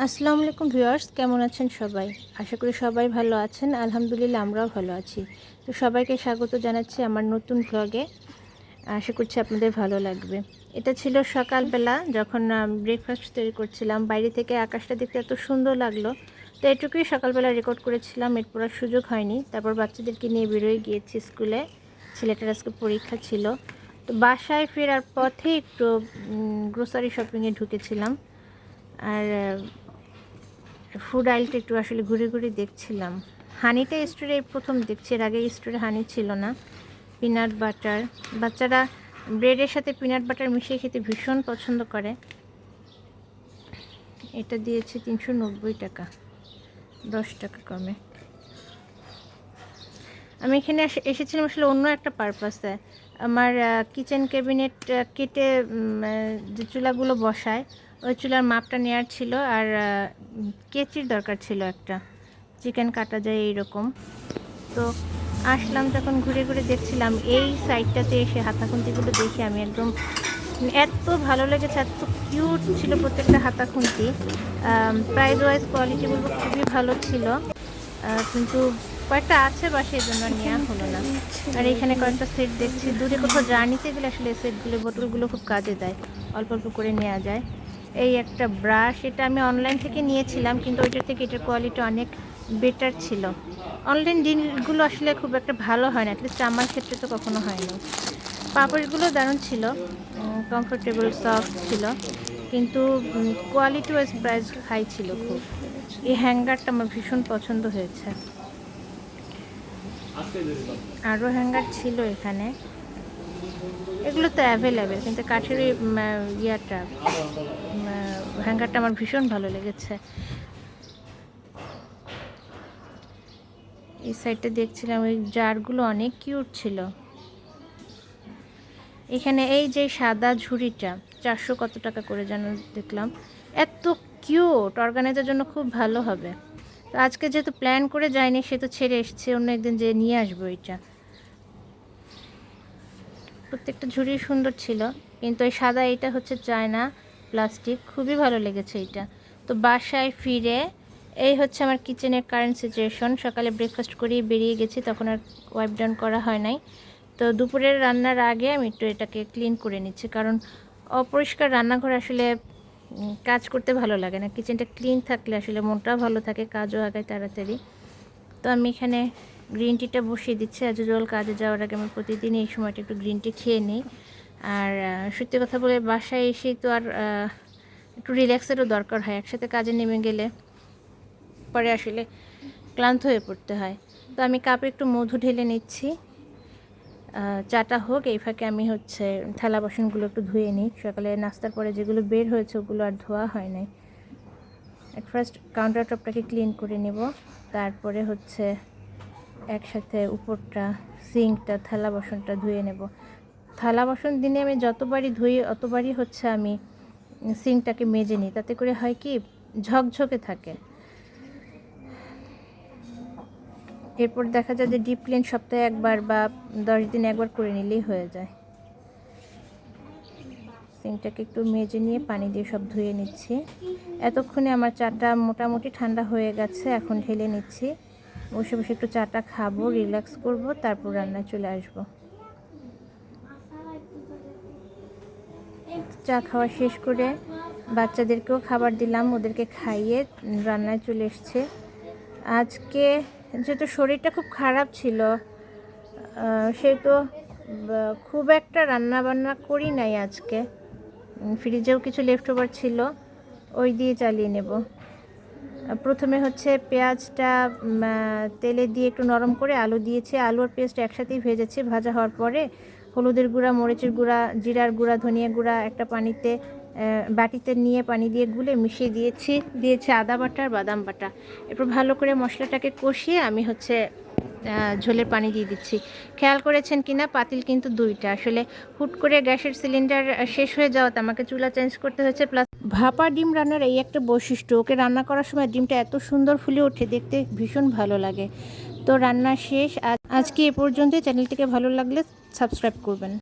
আসসালামু আলাইকুম ভিউয়ার্স, কেমন আছেন সবাই? আশা করি সবাই ভালো আছেন। আলহামদুলিল্লাহ আমরাও ভালো আছি। তো সবাইকে স্বাগত জানাচ্ছি আমার নতুন ভ্লগে আশা করছি আপনাদের ভালো লাগবে। এটা ছিল সকালবেলা যখন ব্রেকফাস্ট তৈরি করছিলাম। বাইরে থেকে আকাশটা দেখতে এত সুন্দর লাগল। তো এটুকুই সকালবেলা রেকর্ড করেছিলাম। এরপর আর সুযোগ হয়নি। তারপর বাচ্চাদেরকে নিয়ে বেরোয় গিয়েছি স্কুলে। ছেলেটার আজকে পরীক্ষা ছিল। তো বাসায় ফেরার পথে একটু গ্রোসারি শপিংয়ে ঢুকেছিলাম। আর ফুড আইলটা একটু আসলে ঘুরে ঘুরে দেখছিলাম। হানিটা স্টোরে প্রথম দেখছি, এর আগে স্টোরে হানি ছিল না। পিনাট বাটার বাচ্চারা ব্রেডের সাথে পিনাট বাটার মিশিয়ে খেতে ভীষণ পছন্দ করে। এটা দিয়েছে তিনশো নব্বই টাকা, দশ টাকা কমে। আমি এখানে এসে- এসেছিলাম আসলে অন্য একটা পারপাসে আমার কিচেন ক্যাবিনেট কেটে যে চুলাগুলো বসায়, ওই চুলার মাপটা নেওয়ার ছিল আর কেচির দরকার ছিল একটা। চিকেন কাটা যায় এইরকম। তো আসলাম যখন ঘুরে ঘুরে দেখছিলাম, এই সাইডটাতে এসে হাতাখুন্তিগুলো দেখে আমি একদম, এত ভালো লেগেছে, এত কিউট ছিল প্রত্যেকটা হাতাখুন্তি। প্রাইস ওয়াইজ কোয়ালিটি বলব খুবই ভালো ছিল। কিন্তু কয়েকটা আছে বা সেই জন্য নেওয়া হলো না। আর এখানে কয়েকটা সেট দেখছি। দূরে কোথাও জার্নিতে গেলে আসলে সেটগুলো বোতলগুলো খুব কাজে দেয়। অল্প অল্প করে নেওয়া যায়। এই একটা ব্রাশ এটা আমি অনলাইন থেকে নিয়েছিলাম, কিন্তু ওইটার থেকে এটার কোয়ালিটি অনেক বেটার ছিল। অনলাইন ডিলগুলো আসলে খুব একটা ভালো হয় না। অ্যাটলিস্ট আমার ক্ষেত্রে তো কখনো হয়নি। পাপড়গুলো দারুণ ছিল। কমফোর্টেবল সফট ছিল। কিন্তু কোয়ালিটি ওয়াইজ প্রাইস হাই ছিল খুব। এই হ্যাঙ্গারটা আমার ভীষণ পছন্দ হয়েছে। আরও হ্যাঙ্গার ছিল এখানে। এগুলো তো অ্যাভেলেবেল কিন্তু কাঠের ইয়াটা হ্যাঙ্গারটা আমার ভীষণ ভালো লেগেছে। এই সাইডটা দেখছিলাম, ওই জারগুলো অনেক কিউট ছিল। এখানে এই যে সাদা ঝুড়িটা, চারশো কত টাকা করে যেন দেখলাম। এত কিউট অর্গানাইজার জন্য খুব ভালো হবে। তো আজকে যেহেতু প্ল্যান করে যায়নি, সে তো ছেড়ে এসছে, অন্য একদিন যে নিয়ে আসব এটা। প্রত্যেকটা ঝুড়ি সুন্দর ছিল, কিন্তু এই সাদা এটা হচ্ছে চায়না প্লাস্টিক খুবই ভালো লেগেছে এটা। তো বাসায় ফিরে, এই হচ্ছে আমার কিচেনের কারেন্ট সিচুয়েশন সকালে ব্রেকফাস্ট করিয়ে বেরিয়ে গেছি, তখন আর ওয়াইপ ডাউন করা হয় নাই। তো দুপুরের রান্নার আগে আমি একটু এটাকে ক্লিন করে নিচ্ছি, কারণ অপরিষ্কার রান্নাঘর আসলে কাজ করতে ভালো লাগে না। কিচেনটা ক্লিন থাকলে আসলে মনটাও ভালো থাকে, কাজও আগায় তাড়াতাড়ি। তো আমি এখানে গ্রিন টিটা বসিয়ে দিচ্ছি। আজ জল কাজে যাওয়ার আগে আমি প্রতিদিন এই সময়টা একটু গ্রিন টি খেয়ে নিই। আর সত্যি কথা বলে বাসায় এসেই তো আর একটু রিল্যাক্সেরও দরকার হয়। একসাথে কাজে নেমে গেলে পরে আসলে ক্লান্ত হয়ে পড়তে হয়। তো আমি কাপে একটু মধু ঢেলে নিচ্ছি। চাটা হোক, এই ফাঁকে আমি হচ্ছে থালা বাসনগুলো একটু ধুয়ে নিই। সকালে নাস্তার পরে যেগুলো বের হয়েছে ওগুলো আর ধোয়া হয় নাই। অ্যাট ফার্স্ট কাউন্টার টপটাকে ক্লিন করে নেব। তারপরে হচ্ছে একসাথে উপরটা সিঙ্কটা থালা বাসনটা ধুয়ে নেব। থালা বাসন দিনে আমি যতবারই ধুই, অতবারই হচ্ছে আমি সিঙ্কটাকে মেজে নিই। তাতে করে হয় কি, ঝকঝকে থাকে। এরপর দেখা যায় যে ডিপ ক্লিন সপ্তাহে একবার বা দশ দিন একবার করে নিলেই হয়ে যায়। সিঙ্কটাকে একটু মেজে নিয়ে পানি দিয়ে সব ধুয়ে নিচ্ছি। এতক্ষণে আমার চাটা মোটামুটি ঠান্ডা হয়ে গেছে, এখন ঢেলে নিচ্ছি। বসে বসে একটু চাটা খাব রিল্যাক্স করব, তারপর রান্নায় চলে আসব। চা খাওয়া শেষ করে বাচ্চাদেরকেও খাবার দিলাম, ওদেরকে খাইয়ে রান্নায় চলে এসছে। আজকে যেহেতু শরীরটা খুব খারাপ ছিল। সেহেতু খুব একটা রান্না বান্না করি নাই আজকে। ফ্রিজেও কিছু লেফট ওভার ছিল, ওই দিয়ে চালিয়ে নেব। প্রথমে হচ্ছে পেঁয়াজটা তেলে দিয়ে একটু নরম করে আলু দিয়েছে। আলু আর পেঁয়াজটা একসাথেই ভেজেছে, ভাজা হওয়ার পরে হলুদের গুঁড়া, মরিচের গুঁড়া, জিরার গুঁড়া, ধনিয়া গুঁড়া একটা পানিতে বাটিতে নিয়ে পানি দিয়ে গুলে মিশিয়ে দিয়েছি। দিয়েছে আদা বাটা আর বাদাম বাটা। এরপর ভালো করে মশলাটাকে কষিয়ে আমি হচ্ছে ঝোলের পানি দিয়ে দিচ্ছি। খেয়াল করেছেন কিনা? পাতিল কিন্তু দুইটা। আসলে হুট করে গ্যাসের সিলিন্ডার শেষ হয়ে যাওয়াতে আমাকে চুলা চেঞ্জ করতে হয়েছে, প্লাস ভাপা ডিম রান্নার এই একটা বৈশিষ্ট্য, ওকে রান্না করার সময় ডিমটা এত সুন্দর ফুলে ওঠে, দেখতে ভীষণ ভালো লাগে। তো রান্না শেষ আজ- আজকে এ পর্যন্তই। চ্যানেলটিকে ভালো লাগলে সাবস্ক্রাইব করবেন।